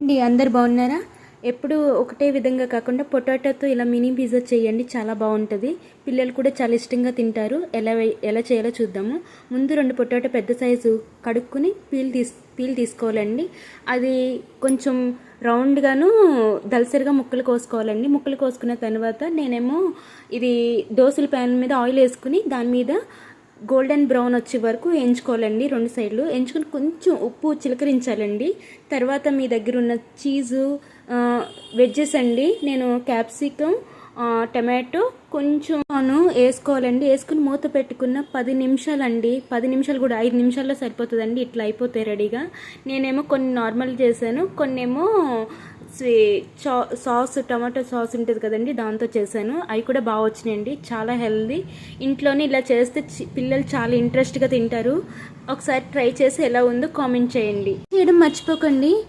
అండి అందరు బాగున్నారా? ఎప్పుడు ఒకటే విధంగా కాకుండా పొటాటోతో ఇలా మినీ పిజ్జా చేయండి చాలా బాగుంటుంది. పిల్లలు కూడా చాలా ఇష్టంగా తింటారు. ఎలా ఎలా చేయాలో చూద్దాము. ముందు రెండు పొటాటో పెద్ద సైజు కడుక్కుని పీల్ తీస్ పీల్ తీసుకోవాలండి. అది కొంచెం రౌండ్గాను దలసరిగా ముక్కలు కోసుకోవాలండి. ముక్కలు కోసుకున్న తర్వాత నేనేమో ఇది దోశల ప్యాన్ మీద ఆయిల్ వేసుకుని దాని మీద గోల్డెన్ బ్రౌన్ వచ్చే వరకు ఎంచుకోవాలండి రెండు సైడ్లు. ఎంచుకుని కొంచెం ఉప్పు చిలకరించాలండి. తర్వాత మీ దగ్గర ఉన్న చీజు వెజ్జెస్ అండి. నేను క్యాప్సికమ్ టమాటో కొంచెం వేసుకోవాలండి. వేసుకుని మూత పెట్టుకున్న పది నిమిషాలండి. పది నిమిషాలు కూడా ఐదు నిమిషాల్లో సరిపోతుందండి. ఇట్లా అయిపోతాయి రెడీగా నేనేమో కొన్ని నార్మల్ చేశాను. కొన్నేమో స్వీ చా సాస్ టమాటో సాస్ ఉంటుంది కదండి దాంతో చేశాను. అవి కూడా బాగా వచ్చినాయండి చాలా హెల్దీ. ఇంట్లోనే ఇలా చేస్తే చి- పిల్లలు చాలా ఇంట్రెస్ట్గా తింటారు. ఒకసారి ట్రై చేసి ఎలా ఉందో కామెంట్ చేయండి. చేయడం మర్చిపోకండి.